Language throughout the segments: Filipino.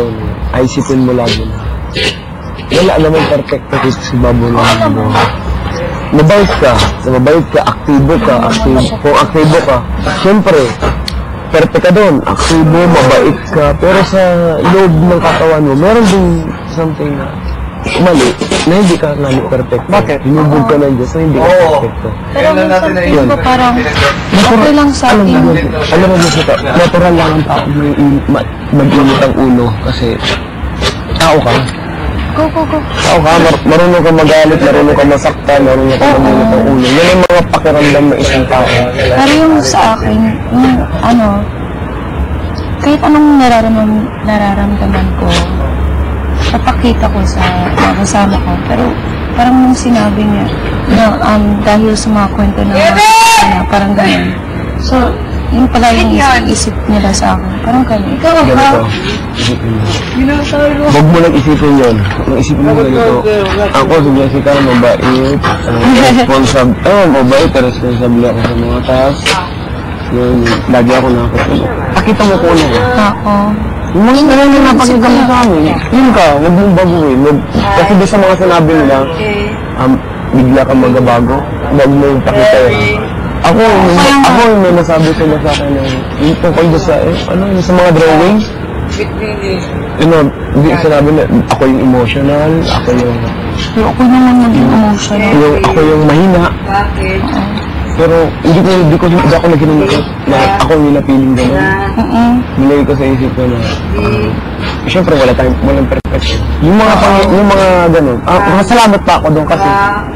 no? ay isipin mo lagi na wala naman perfecto dito si Babulong mo. Mabait ka, mabait ka, aktibo ka, aktibo, kung aktibo ka, syempre, perfect ka doon, aktibo, mabait ka, pero sa loob ng katawan mo, meron din something na mali, na hindi ka nga perfect. Bakit? Hinubog ka ng Diyos na hindi ka Oo. perfecto. Pero minsan Yun. feel ko parang okay lang sa Alam mo, akin. alam mo, Diyos ito, natural lang ang tao may in- ma- mag-init ang ulo kasi tao ka. Go, go, go. Tao ka, mar- marunong ka magalit, marunong ka masaktan, marunong ka maminit ang ulo. Yan ang mga pakiramdam ng isang tao. Pero yung sa akin, yung ano, kahit anong nararamdaman, nararamdaman ko, papakita ko sa mga kasama ko. Pero parang nung sinabi niya, na um, dahil sa mga kwento kasama niya, parang ganun. So, yung pala yung isip, isip nila sa akin. Parang ganun. Ikaw. Isipin mo. Huwag mo lang isipin yun. Ang isipin mo ganito. Ako, si Jessica, mabait, uh, responsable, eh, mabait, responsable ako sa mga task. Yun, lagi ako nakakita. Pakita mo ko ano ka. Ako. Yung mga na napakita mo sa amin, yun ka, huwag mong baguhin. Huwag- Kasi di sa mga sinabi nila, um, bigla kang magabago, huwag mo yung pakita yun. Ako, ako yung may nasabi sila sa akin na yung tungkol doon sa, eh, ano, yung sa mga drawings, you know, hindi sinabi na ako yung emotional, ako yung, Pero ako naman naging emotional. yung ako yung mahina. Pero hindi ko hindi ko hindi ako naging na ako yung napiling gano'n. Mm-mm. Nilagay ko sa isip ko na uh, Siyempre, wala tayong, walang perfection. Yung mga, pang, yung mga ganun, ah, masalamat pa ako doon kasi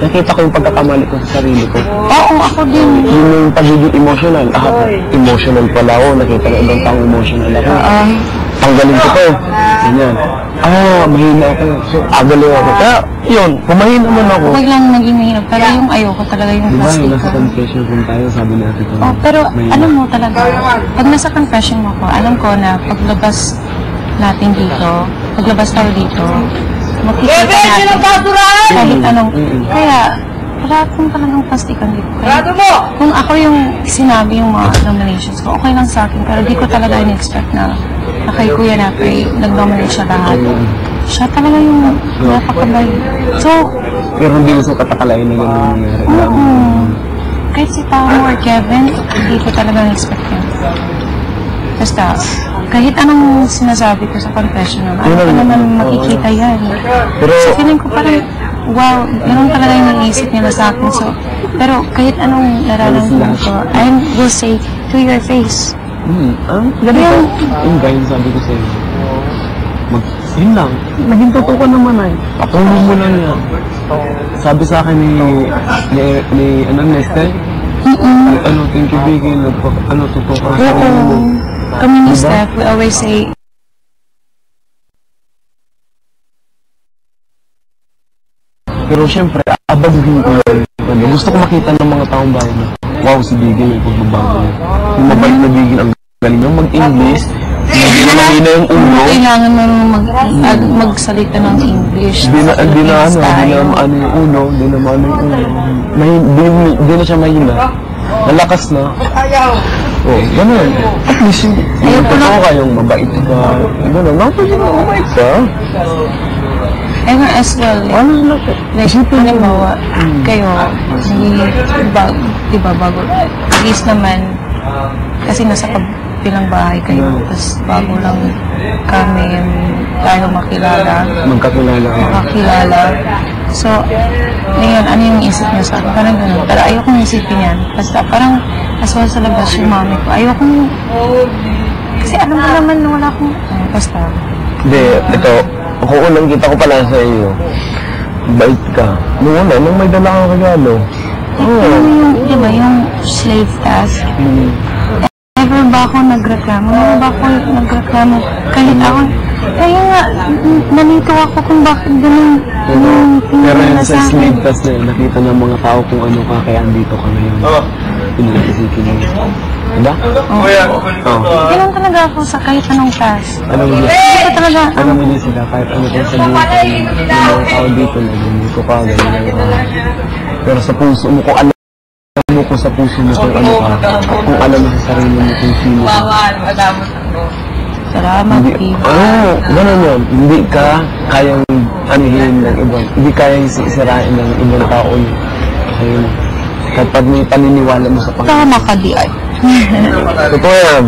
nakita ko yung pagkakamali ko sa sarili ko. Oo, ako din. Yun yung pagiging emotional. Ah, emotional pala ako. Nakita ko ibang taong emotional ako. Um, Tanggalin ko to. Ganyan. Ah, mahina ako. So, agalo ako. Kaya, yun, kung mahina man ako, Huwag lang naging mahirap. Pero yung ayoko talaga yung Diba, yung plastic nasa ko. confession room tayo, sabi natin ko. Oh, pero mahina. alam mo talaga, pag nasa confession mo ko, alam ko na paglabas natin dito, paglabas tayo dito, makikita natin kahit anong, kaya wala akong talagang plastikan dito. Kaya, kung ako yung sinabi yung mga nominations ko, okay lang sa akin, pero di ko talaga in-expect na, na kay Kuya na kay nag-nominate siya lahat. Siya talaga yung napakabay. So, Pero hindi ko sa katakalain na gano'n nangyari. Mm. Kahit si Tamo or Kevin, hindi ko talaga expect yun. Basta, kahit anong sinasabi ko sa confessional, ano Yun pa naman oo. makikita yan. Pero, So, feeling ko parang, wow, ganun talaga yung naisip nila sa akin. So, pero kahit anong nararamdaman ko, I will say to your face. hmm, ang ganito. Yung guy na sabi ko sa'yo. Mag, yun lang. Naging totoo ka naman ay. Patuloy mo lang yan. Sabi sa akin ni, ni, ni ano, Nestor, ano, thank you, Vicky, nagpa, ano, totoo ka. Oo. Kami ni Diba? Steph, we always say, Pero syempre, abaguhin ko yun. Gusto ko makita ng mga taong bayan na, wow, si Bigel yung pagbabago niya. Yung mabait na Bigel, ang galing niya mag-English, hindi na mahina yung ulo. kailangan mo mag, ag- magsalita ng English. Di na, di na ano, di na ano yung ulo, di na ano yung ulo. Mahin, di, di na siya mahina. Nalakas na. Oh, ganun. At least, yung totoo lang. ka, yung mabait ka. Ganun, nakapag yung mabait ka. And as well, Ano na, like halimbawa, kayo, hindi, bag, di ba, bago, at least naman, kasi nasa kabilang bahay kayo, tapos bago lang kami tayo makilala, magkakilala ka. makakilala. So, ngayon, ano yung isip niya sa akin? Parang ganun. Pero ayokong isipin yan. Basta parang, as well sa labas yung mami ko, ayokong, kasi alam ko naman na wala akong, ah, basta, Hindi, ito, unang kita ko pala sa iyo, bait ka. Nung una, nung may dala kang regalo. Oo. ano yung, di ba, yung slave task? Hmm. Never ba ako nagreklamo? Never ba ako nagreklamo? Kahit ako, kaya nga, nalito ako kung bakit ganun yung Pero tingin yun nila sa sa akin. slave test na yun, nakita ng mga tao kung ano ka, kaya andito ka ngayon. Pinaisipin mo. Diba? Oo. Ganun talaga ako sa kahit anong task. Alam mo, Hindi ko talaga, alam mo din sila, kahit ano kung sabihin ko ng mga tao dito na ganito ka, ganyan ka. Pero sa puso mo, kung alam mo kung sa puso mo kung ano ka, kung alam mo sa sarili mo kung sino ka, Salamat, Hindi, ano, ganun yun. Hindi ka kayang anihin ng ibang, hindi kayang sisirain ng ibang tao yun. Ayun. Kapag may paniniwala mo sa Panginoon. Tama ka, di ay. Totoo yan.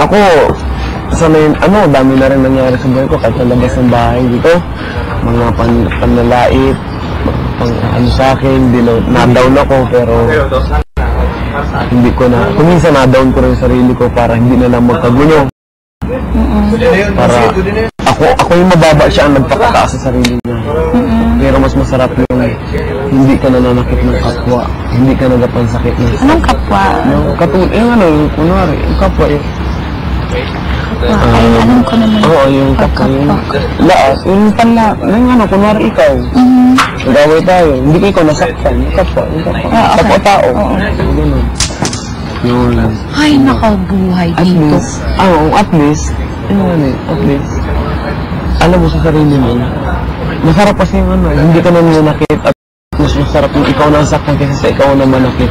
Ako, sa may, ano, dami na rin nangyari sa buhay ko kahit nalabas ng bahay dito. Mga pan, panlalait, pang, ano sa akin, di na, na-down ako, pero hindi ko na, kung na-down ko rin sarili ko para hindi na lang magkagulo. Para ako, ako yung mababa siya ang nagpapataas sa sarili niya. Pero mas masarap yung hindi ka nananakit ng kapwa, hindi ka nagapansakit ng Anong kapwa? yung katulad, yung ano, yung kunwari, yung kapwa, yung, Kapwa. Ay, alam ko naman. oo, yung kapwa, yung, laas, yung panla, yung ano, kunwari ikaw, Mhm. nag-away tayo, hindi ko ikaw nasaktan, yung kapwa, yung kapwa, Ah, okay. kapwa tao, Oo. ganun. Yun. Ay, nakabuhay At dito. least, ah, oo, at least, yun ano eh, at least, alam mo sa sarili mo, masarap kasi yung ano, hindi ka nananakit at mas masarap yung ikaw nasaktan kaysa sa ikaw na manakit.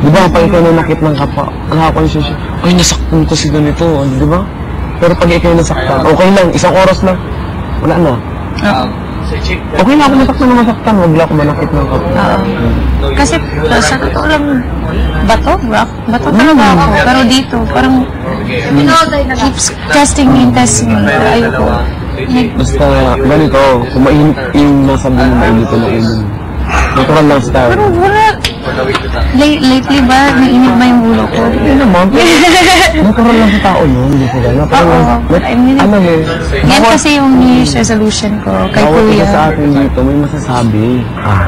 Di ba, pag ikaw nanakit ng kapwa, ang hapon siya siya, ay, nasaktan ko si ganito, ano, di ba? Pero pag ikaw yung nasaktan, okay lang, isang oras lang, wala na. Oo. Okay lang ako nasaktan na masaktan, wag lang ako manakit ng kapwa. Oo. Kasi uh, sa totoo lang, bato, rock, bato talaga ako. Pero dito, parang keeps testing me and testing me. Pero ayoko. Basta, ganito, kung mainit yung nasa buong mainit na ulo mo. Natural lang style. pero wala. Late, lately ba, nainit ba yung ulo ko? Hindi naman, natural lang sa tao yun, hindi ko gano'n. Oo, I mean, ano mo, Yan kasi yung New Year's resolution ko kay bawat isa sa Kuya. atin dito, may masasabi. Ah.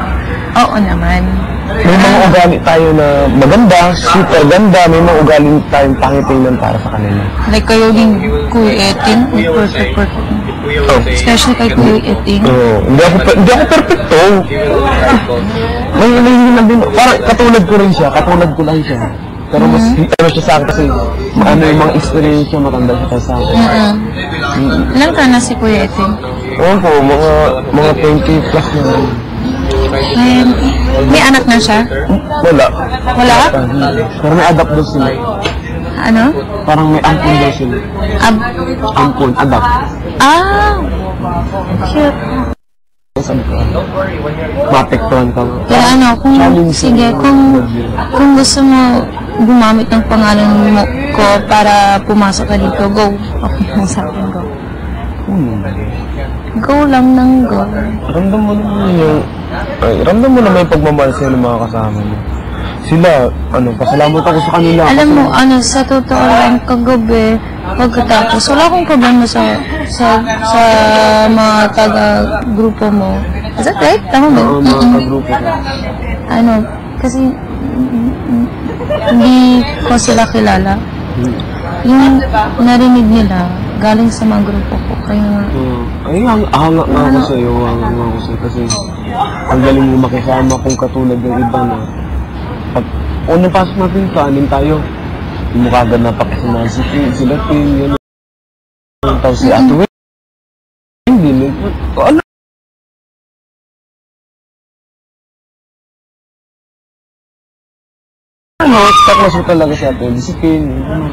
Oo naman. May mga ugali tayo na maganda, super ganda, may mga ugali tayong pangitingnan para sa kanila. Like kayo din, Kuya Eting. Perfect, perfect. Oh. Especially kay Kuya Eting. Oo, hindi ako, hindi ako perfecto. May hinihingi din, parang katulad ko rin siya, katulad ko lang siya. Pero mas, ano siya sa akin kasi, ano yung mga experience niya, matanda siya sa akin. Mm. Ilan ka na si Kuya Eting? Oo po, mga, mga 20 plus na rin. May, may anak na siya? Wala. Wala? Pero may adapt daw sila. Ano? Parang may ampun daw sila. Ab Ampun, adapt. ah! Ko, maapektuhan ka. Kaya ano, kung, Challenge sige, kung, kung gusto mo gumamit ng pangalan mo ko para pumasok ka dito, go. Okay lang sa akin, go. Hmm. Go lang ng go. Ramdam mo naman yung... Ay, ramdam mo naman yung pagmamahal sa'yo ng mga kasama mo. Sila, ano, pasalamat ako sa kanila. Alam mo, ano, sa totoo lang, kagabi, pagkatapos, wala akong problema sa, sa, sa mga taga-grupo mo. Is that right? Tama ba? Oo, mga Mm-mm. kagrupo ko. Ano, kasi, hindi ko sila kilala. Yung narinig nila, galing sa mga grupo ko. Kaya, Oo. Ay, hang, hanga nga ako sa'yo, hanga nga ako sa'yo. Kasi, ang galing mo makisama kung katulad ng iba na unang pasok natin, kanin tayo. Hindi mo kagad napakasama si Tin, sila Tin, yun. Tapos si Ate Wen, hindi, may- ano? Ano, taklas mo talaga si Ate Wen, si Tin, ano.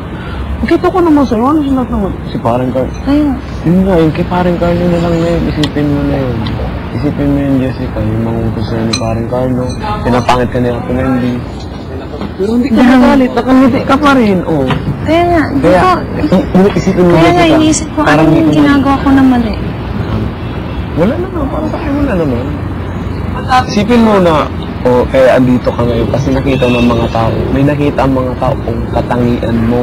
Nakita ko naman sa'yo, ano sila naman? Si parang Carl. ayun. Yun nga, yung kay parang Carlo na lang na yun, isipin mo na yun. Isipin mo yun, Jessica, yung mga utos ni parang Carlo, pinapangit ka ni Ate Wendy. Pero hindi ka nagalit, nakangiti ka pa rin, oh. Kaya nga, Kaya, ko, i- i- isipin mo, kaya nga iniisip ko, ano yung ginagawa ko na mali. Wala naman, parang akin wala naman. Isipin mo na, oh, kaya andito ka ngayon kasi nakita ng mga tao, may nakita ang mga tao kung katangian mo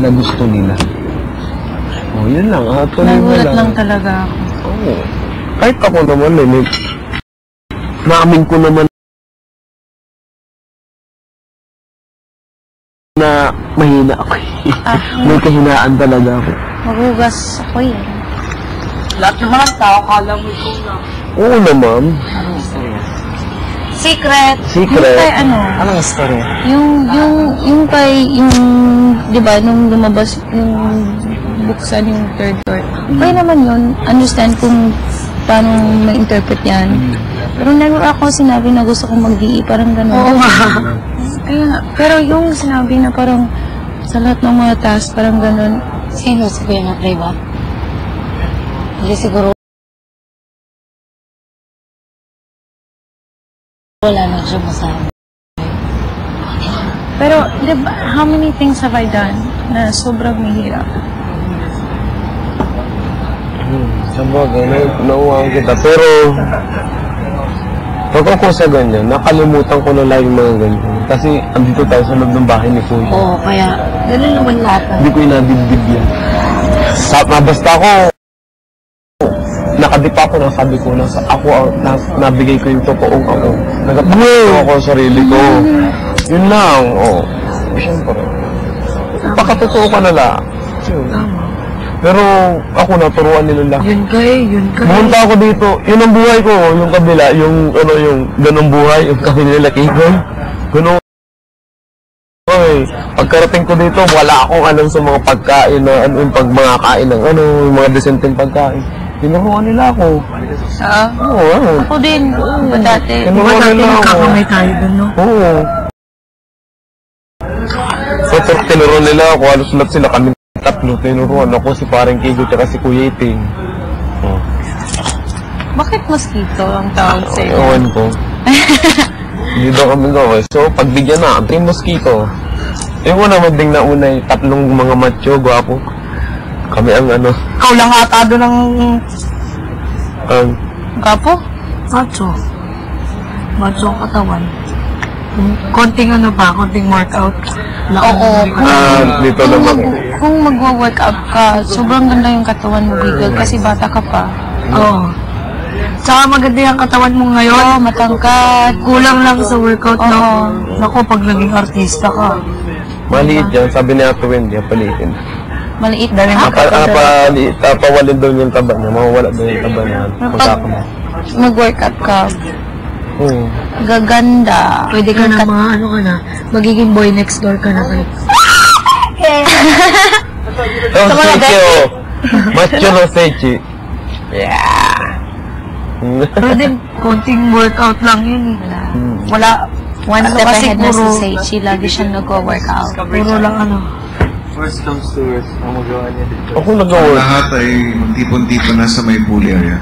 na gusto nila. Oh, yun lang, ha? Tuloy mo lang. lang talaga ako. Oo. Kahit ako naman, eh, naamin ko naman na mahina ako. eh. Ah, may kahinaan talaga ako. Magugas ako eh. Lahat naman ng tao, kala mo ikaw lang. Oo naman. Secret. Secret. Yung kay ano, Anong story? yung, yung, yung kay, yung, di ba, nung lumabas, yung buksan yung third door. Kaya naman yun, understand kung paano ma-interpret yan. Pero never ako sinabi na gusto kong mag parang gano'n. Oo nga. Nga, pero yung sinabi na parang Sa lahat ng mga task, parang ganun. Sino si Kuya na play ba? Hindi siguro wala na siya masabi. Pero, di ba, how many things have I done na sobrang mahirap? Hmm, sa bagay, na, nauwaan kita. Pero, pag ako sa ganyan, nakalimutan ko na lang yung mga ganyan. Kasi, andito tayo sa loob ng bahay ni Kuya. Oo, kaya ganun naman lahat. ah. Hindi ko inadibdib yan. Sa, na, basta ako, nakadipa ako na sabi ko, nasa ako, ang- na, nabigay ko yung totoong ako. Nagpakita ako sa sarili ko. Yun lang, oh. Siyempre. Pakatotoo ka na lang. Yun. Pero ako naturuan nila lang. Yun kay, yun kay. Pumunta ako dito, yun ang buhay ko, yung kabila, yung ano, yung ganong buhay, yung kami nila Kigoy. Ganun. Oy, pagkarating ko dito, wala akong alam sa mga pagkain na ano yung pag mga kain ng ano, yung mga decenteng pagkain. Tinuruan nila ako. Ah, Oo, ano. ako din. Diba dati? Tinuruan nila ako. tayo dun, no? Oo. So, tur- tinuruan nila ako, halos lahat sila kami tatlo. Tinuruan ako si parang Kigo tsaka si Kuya Iting. Oh. Bakit mosquito ang tawag sa'yo? Ewan ko. Hindi daw kami gawin. So, pagbigyan na, ang mosquito. Yung una magding na una, tatlong mga macho, gwapo. Kami ang ano, Ikaw lang ata doon ng ang, Gapo? Macho. Macho ang katawan. Konting ano pa, konting workout. Oo. ah, dito Kung, naman. mag, kung magwa-workout ka, sobrang ganda yung katawan mo, Bigel, kasi bata ka pa. Oo. Tsaka maganda yung katawan mo ngayon. Oo, matangkad. Kulang lang sa workout Oo. na. Naku, pag naging artista ka. Maliit yan, sabi ni Ate Wendy, paliitin. Maliit na rin. Apa, apa, tapawalin daw yung taba niya, mawawala daw yung taba niya. Pagkaka mo. Mag-workout ka, Oo. gaganda. Pwede ka na mga ano ka na, magiging boy next door ka na kayo. Oh, Sechi, oh. Macho no Sechi. Yeah. Pero din, konting workout lang yun. eh. Wala. One Ano step ahead na si puro- Seichi. Lagi siyang nag-workout. Puro lang ano. Worst comes to worst, ang magawa niya dito. Ako nag-work. Lahat ay magtipon-tipon na sa may pool area.